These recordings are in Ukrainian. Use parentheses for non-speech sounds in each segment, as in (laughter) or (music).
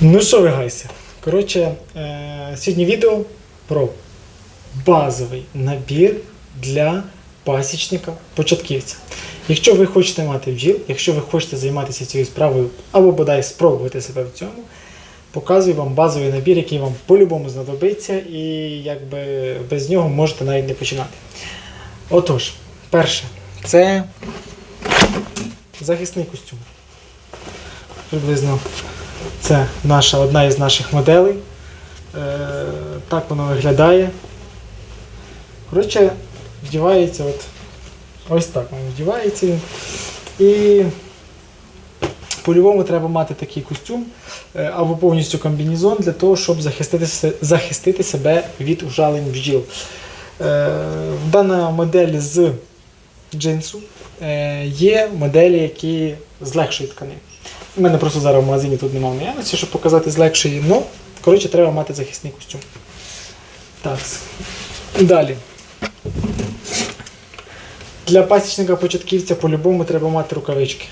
Ну що ви гайся? Коротше, е, сьогодні відео про базовий набір для пасічника початківця. Якщо ви хочете мати бджіл, якщо ви хочете займатися цією справою або бодай спробувати себе в цьому, показую вам базовий набір, який вам по-любому знадобиться, і якби без нього можете навіть не починати. Отож, перше, це захисний костюм. Приблизно це наша, одна із наших моделей. Е, так воно виглядає. Коротше, вдівається от, ось так воно вдівається. І по-любому треба мати такий костюм е, або повністю комбінезон для того, щоб захистити, захистити себе від ужалень бджіл. Е, Дана модель з джинсу. Е, Є моделі, які з легшої тканини. У мене просто зараз в магазині тут немає наявності, щоб показати з легшої. Ну, коротше, треба мати захисний костюм. Так. Далі. Для пасічника початківця по-любому треба мати рукавички.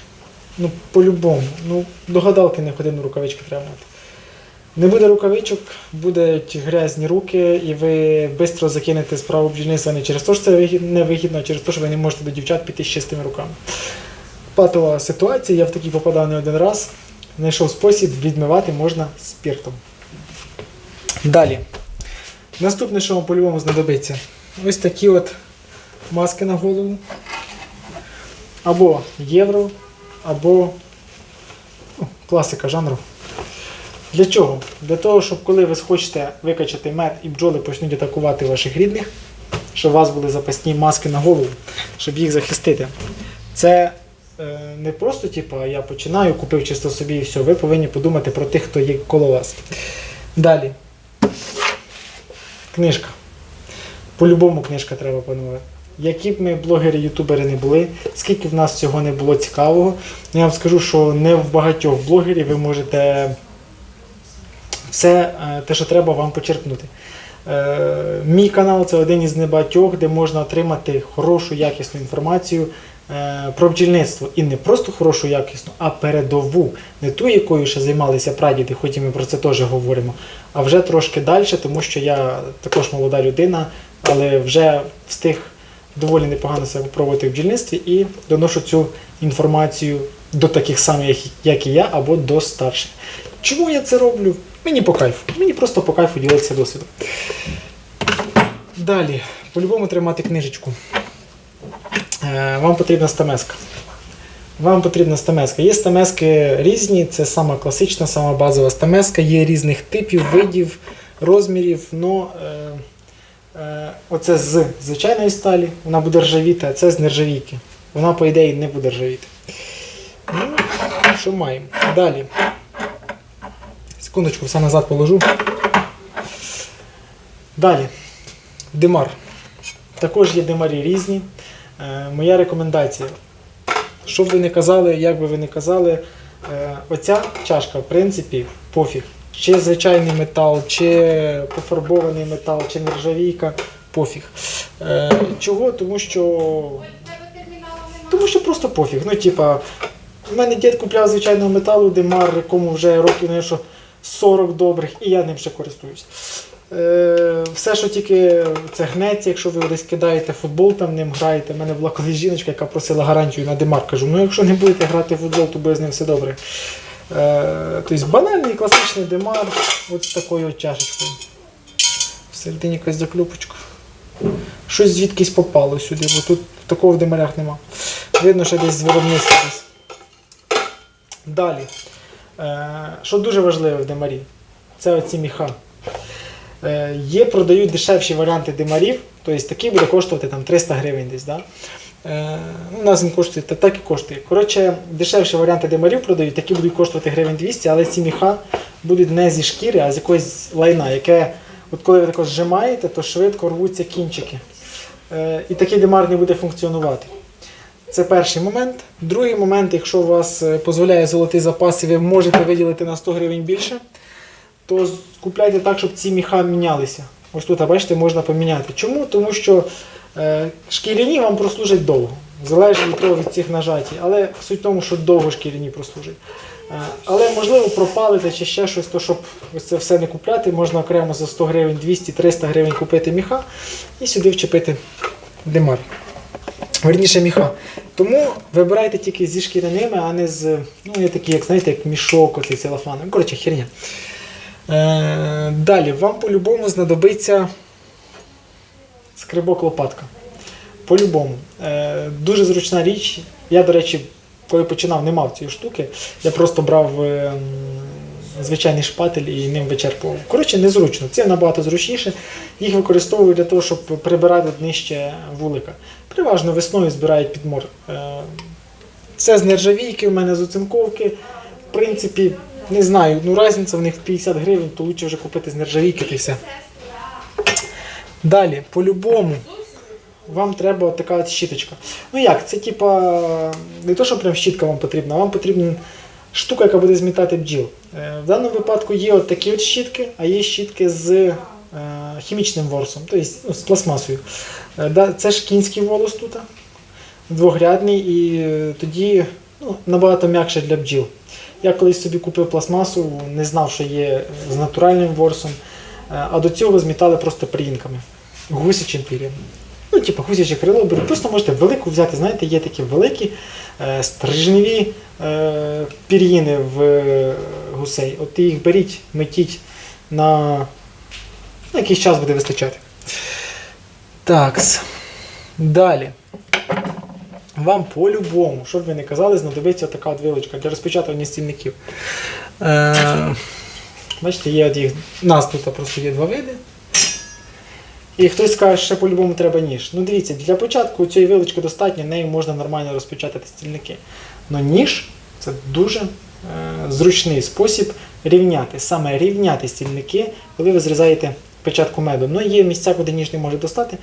Ну, по-любому. Ну, до гадалки не ходимо, рукавички треба мати. Не буде рукавичок, будуть грязні руки, і ви швидко закинете справу бджільництва не через те, що це вигід- невигідно, а через те, що ви не можете до дівчат піти з чистими руками. Патова ситуація, я в такій попадав не один раз. Знайшов спосіб, відмивати можна спиртом. Далі. Наступне, що вам по-любому знадобиться, ось такі от маски на голову. Або євро, або ну, класика жанру. Для чого? Для того, щоб коли ви схочете викачати мед і бджоли почнуть атакувати ваших рідних, щоб у вас були запасні маски на голову, щоб їх захистити. Це не просто, типу, я починаю, купив чисто собі і все. Ви повинні подумати про тих, хто є коло вас. Далі. Книжка. По-любому книжка треба панувати. Які б ми блогери, ютубери не були, скільки в нас цього не було цікавого, я вам скажу, що не в багатьох блогерів ви можете все е, те, що треба вам почерпнути. Е, Мій канал це один із небагатьох, де можна отримати хорошу якісну інформацію е, про бджільництво. І не просто хорошу якісну, а передову. Не ту, якою ще займалися прадіди, хоч і ми про це теж говоримо, а вже трошки далі, тому що я також молода людина, але вже встиг доволі непогано себе попробувати в бджільництві і доношу цю інформацію до таких самих, як і я, або до старших. Чому я це роблю? Мені по кайфу. Мені просто по кайфу ділитися досвідом. Далі, по-любому треба мати книжечку. Е, Вам потрібна стамеска. Вам потрібна стамеска. Є стамески різні, це сама класична, сама базова стамеска, є різних типів, видів, розмірів. Но, е, е, оце з звичайної сталі, вона буде ржавіти, а це з нержавійки. Вона, по ідеї, не буде ржавіти. Ну, що маємо? Далі. Секундочку, все назад положу. Далі. Димар. Також є димарі різні. Е, моя рекомендація. Що б ви не казали, як би ви не казали, е, оця чашка, в принципі, пофіг. Чи звичайний метал, чи пофарбований метал, чи нержавійка, пофіг. Е, чого? Тому що. Тому що просто пофіг. Ну, типа, в мене дід купляв звичайного металу, димар, якому вже років не що 40 добрих, і я ним ще користуюсь. Е, все, що тільки це гнеться, якщо ви десь кидаєте футбол, там ним граєте. У мене була колись жіночка, яка просила гарантію на димар. Кажу, ну якщо не будете грати в футбол, то буде з ним все добре. Е, тобто банальний класичний димар, от з такою от чашечкою. Всередині якась заклюпочка. Щось звідкись попало сюди, бо тут такого в димарях нема. Видно, що десь з виробництва. Далі. Е, що дуже важливо в димарі, це оці міха. Е, є, продають дешевші варіанти димарів, тобто такий буде коштувати там 300 гривень десь. Да? Е, ну, у нас він коштує, та так і коштує. Коротше, дешевші варіанти димарів продають, такі будуть коштувати гривень 200, але ці міха будуть не зі шкіри, а з якогось лайна, яке, от коли ви тако зжимаєте, то швидко рвуться кінчики. Е, і такий димар не буде функціонувати. Це перший момент. Другий момент, якщо у вас дозволяє золотий запас і ви можете виділити на 100 гривень більше, то купляйте так, щоб ці міха мінялися. Ось тут, бачите, можна поміняти. Чому? Тому що е, шкіряні вам прослужать довго. Залежить від того від цих нажатій. Але суть в тому, що довго шкіряні прослужать. Е, Але можливо пропалити чи ще щось, то щоб ось це все не купляти, можна окремо за 100 гривень, 200-300 гривень купити міха і сюди вчепити димар. Верніше міха. Тому вибирайте тільки зі шкіряними, а не з, ну, є такі, як знаєте, як мішок, оцей целофан. Ну, Коротше, херня. Е, далі, вам по-любому знадобиться скрибок лопатка. По-любому. Е, дуже зручна річ. Я, до речі, коли починав, не мав цієї штуки. Я просто брав е, звичайний шпатель і ним вичерпував. Коротше, незручно. Це набагато зручніше. Їх використовують для того, щоб прибирати днище вулика. Переважно весною збирають підмор. Це з нержавійки, у мене з оцинковки. В принципі, не знаю, ну різниця в них в 50 гривень, то краще вже купити з нержавійки й все. Далі, по-любому, вам треба така от щіточка. Ну як, це типа не то, що прям щітка вам потрібна, вам потрібна штука, яка буде змітати бджіл. Е, В даному випадку є от такі от щітки, а є щітки з е, хімічним ворсом, тобто ну, з пластмасою. Е, Це ж кінський волос тут, двогрядний, і тоді ну, набагато м'якше для бджіл. Я колись собі купив пластмасу, не знав, що є з натуральним ворсом, е, а до цього змітали просто приїнками, гусячим пір'ям. Ну, типу, гусяче крило. Просто можете велику взяти, знаєте, є такі великі е, стрижневі е, пір'їни в е, гусей. От їх беріть, метіть на, на якийсь час буде вистачати. Так. Далі. Вам по-любому, що б ви не казали, знадобиться така от вилочка для розпечатування стільників. Е, бачите, є от їх, у нас тут просто є два види. І хтось скаже, що по-любому треба ніж. Ну дивіться, для початку цієї вилочки достатньо, нею можна нормально розпечатати стільники. Но ніж це дуже е, зручний спосіб рівняти, саме рівняти стільники, коли ви зрізаєте печатку меду. Ну є місця, куди ніж не може достати.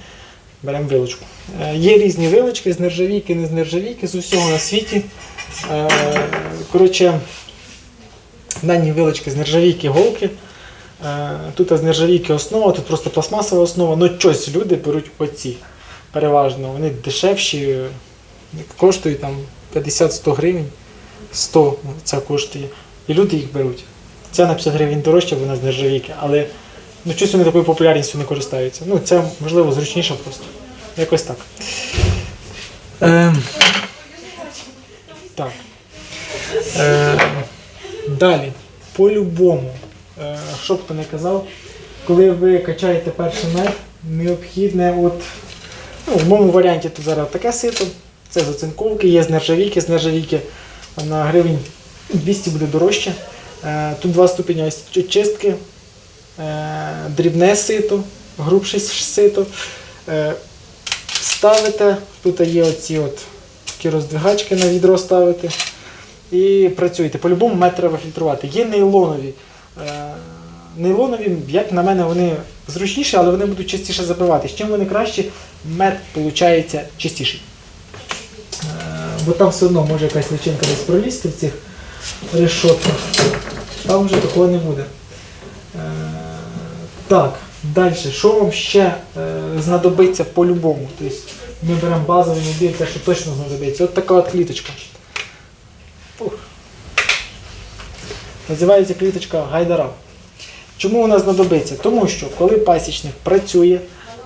Беремо вилочку. Е, Є різні вилочки з нержавійки, не з нержавійки, з усього на світі. Е, Коротше, дані вилочки з нержавійки голки. Е, Тут з нержавійки основа, тут просто пластмасова основа. Ну щось люди беруть оці. Переважно. Вони дешевші, коштують там 50-100 гривень. 100 ця коштує. І люди їх беруть. Ця на 50 гривень дорожча, вона з нержавійки, але ну, щось вони такою популярністю не користаються. Ну, це можливо зручніше просто. Якось так. Е, так. Е, далі. По-любому, е, що б хто не казав, коли ви качаєте перший мед, необхідне, от, ну, в моєму варіанті тут зараз таке сито, це з оцинковки, є з нержавійки, з нержавійки на гривень 200 буде дорожче. Е, тут два ступені очистки, е, дрібне сито, грубше сито. Е, ставите, тут є оці от такі роздвигачки на відро ставите і працюєте. По-любому мед треба фільтрувати. Є нейлонові. Е, нейлонові, як на мене, вони зручніші, але вони будуть частіше забиватись. Чим вони кращі, мед виходить чистіший. Е, бо там все одно може якась личинка десь пролізти в цих решотках. Там вже такого не буде. Так, далі. Що вам ще е, знадобиться по-любому? Тобто ми беремо базовий набір, те, що точно знадобиться. От така от кліточка. Називається кліточка гайдара. Чому вона знадобиться? Тому що коли пасічник працює,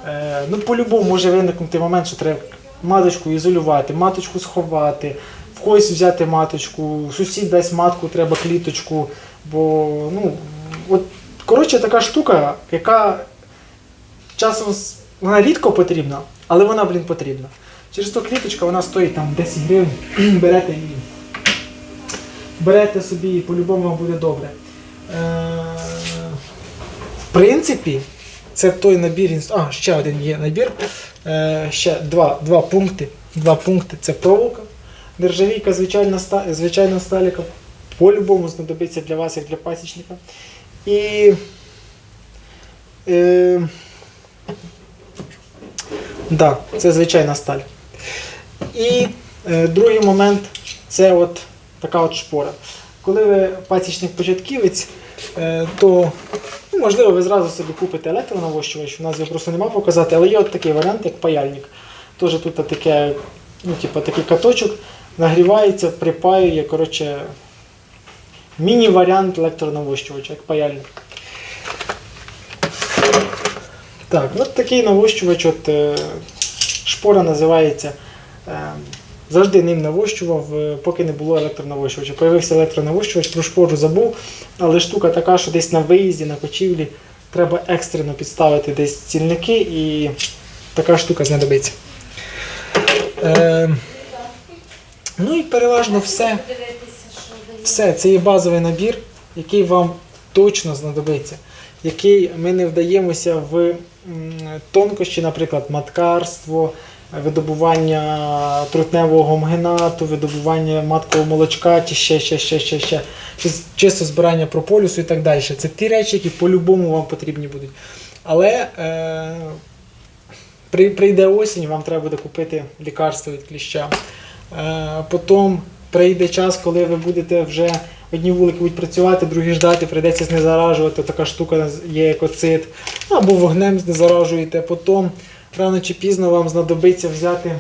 е, ну по-любому може виникнути момент, що треба маточку ізолювати, маточку сховати, в когось взяти маточку, сусід дасть матку, треба кліточку. Бо, ну, от, коротше, така штука, яка часом вона рідко потрібна, але вона, блін, потрібна. Через то кліточка вона стоїть там 10 гривень, (clears throat) берете і берете собі і по-любому вам буде добре. Е, в принципі, це той набір А, ще один є набір. Е, ще два, два пункти. Два пункти це проволока. Нержавійка, звичайна, звичайна сталіка. По-любому знадобиться для вас, як для пасічника. І е, да, це звичайна сталь. І е, другий момент це от така от шпора. Коли ви пасічник початківець, е, то ну, можливо ви зразу собі купите електронавощувач, у нас його просто нема показати, але є от такий варіант, як паяльник. Теж тут таке, ну, типу, такий каточок, нагрівається, припаює, коротше, міні-варіант електронавощувача, як паяльник. Так, от такий навощувач, от, е, шпора називається. Е, завжди ним навощував, е, поки не було електронавощувача. Появився електронавощувач, про шпору забув, але штука така, що десь на виїзді, на кочівлі треба екстрено підставити десь цільники і така штука знадобиться. Е, ну і переважно все. Все, це є базовий набір, який вам точно знадобиться. Який ми не вдаємося в тонкощі, наприклад, маткарство, видобування трутневого гомгенату, видобування маткового молочка, чи ще, ще, ще, ще, ще, чи чисто збирання прополісу і так далі. Це ті речі, які по-любому вам потрібні будуть. Але е, при- прийде осінь, вам треба буде купити лікарство від кліща. Е, потім прийде час, коли ви будете вже одні вулики будуть працювати, другі ждати, прийдеться знезаражувати. Така штука є екоцид. Або вогнем знезаражуєте. Потім рано чи пізно вам знадобиться взяти,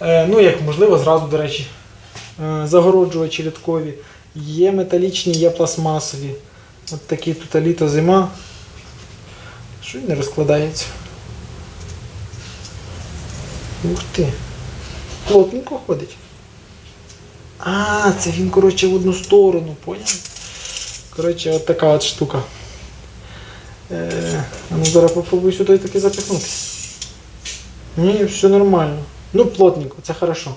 е, ну як можливо, зразу, до речі, е, загороджувачі рядкові. Є металічні, є пластмасові. От такі тут літо зима. Що він не розкладається? Ух ти. Плотненько ходить. А, це він, коротше, в одну сторону, поняв? Коротше, от така от штука. Е, ну зараз попробую сюди таки запихнути. Ні, все нормально. Ну, плотненько, це хорошо.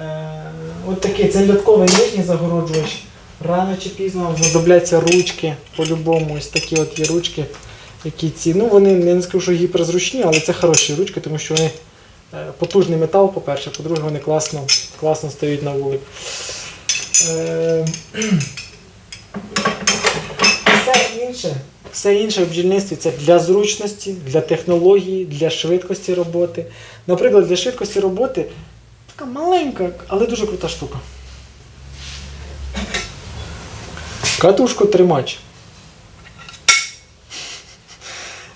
Е, от такий, це льотковий нижній загороджувач. Рано чи пізно знадобляться ручки. По-любому, ось такі от є ручки, які ці. Ну, вони я не скажу, що гіперзручні, але це хороші ручки, тому що вони потужний метал, по-перше, по-друге, вони класно, класно стають на вулик. Е, все інше, все інше в бджільництві це для зручності, для технології, для швидкості роботи. Наприклад, для швидкості роботи така маленька, але дуже крута штука. Катушко тримач.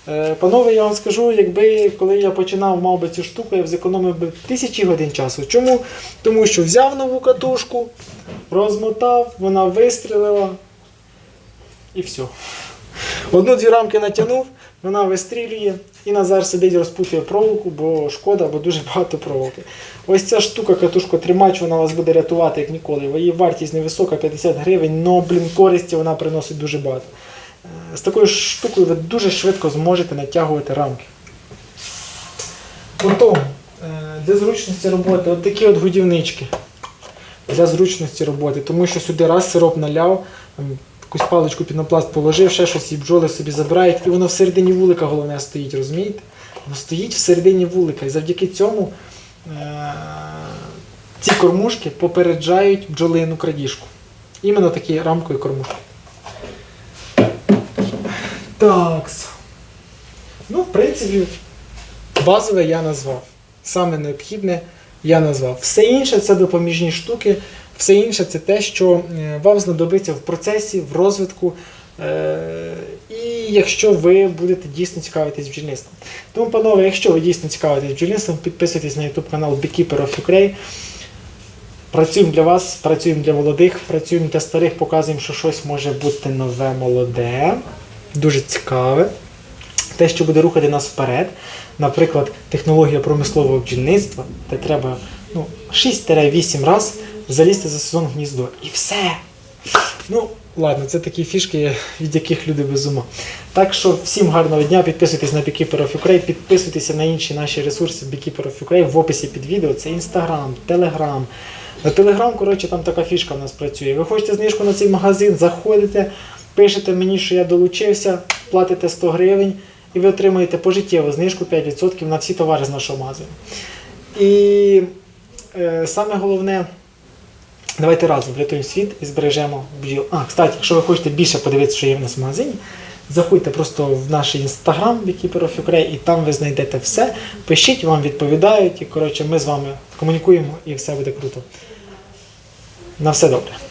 Е, Панове, я вам скажу, якби коли я починав мав би цю штуку, я б зекономив би тисячі годин часу. Чому? Тому що взяв нову катушку, розмотав, вона вистрілила і все. Одну-дві рамки натягнув, вона вистрілює, і Назар сидить, розпутує проволоку, бо шкода, бо дуже багато проволоки. Ось ця штука, катушко тримач, вона вас буде рятувати як ніколи. Її вартість невисока, 50 гривень, але, блін, користі вона приносить дуже багато. З такою штукою ви дуже швидко зможете натягувати рамки. Потім, е, для зручності роботи, от такі от годівнички. Для зручності роботи, тому що сюди раз сироп наляв, якусь паличку пінопласт положив, ще щось і бджоли собі забирають, і воно всередині вулика головне стоїть, розумієте? Воно стоїть всередині вулика. І завдяки цьому е- ці кормушки попереджають бджолину крадіжку. Іменно такі рамкові кормушки. Такс. Ну, в принципі, базове я назвав. Саме необхідне я назвав. Все інше це допоміжні штуки, все інше це те, що е, вам знадобиться в процесі, в розвитку. е, І якщо ви будете дійсно цікавитись бджільництвом. Тому, панове, якщо ви дійсно цікавитесь бджільництвом, підписуйтесь на YouTube канал Beekeeper of Ukraine. Працюємо для вас, працюємо для молодих, працюємо для старих, показуємо, що щось може бути нове, молоде, дуже цікаве. Те, що буде рухати нас вперед. Наприклад, технологія промислового бджільництва, де треба ну, 6-8 разів залізти за сезон гніздо. І все. Ну, ладно, це такі фішки, від яких люди без ума. Так що всім гарного дня, підписуйтесь на Beekeeper of Ukraine, підписуйтеся на інші наші ресурси Beekeeper of Ukraine в описі під відео. Це Instagram, Telegram. На Telegram, коротше, там така фішка в нас працює. Ви хочете знижку на цей магазин, заходите, пишете мені, що я долучився, платите 100 гривень і ви отримаєте пожиттєву знижку 5% на всі товари з нашого магазину. І е, саме головне, давайте разом врятуємо світ і збережемо бджіл. А, кстати, якщо ви хочете більше подивитися, що є в нас в магазині, заходьте просто в наш інстаграм Ukraine, і там ви знайдете все. Пишіть, вам відповідають, і коротше, ми з вами комунікуємо і все буде круто. На все добре.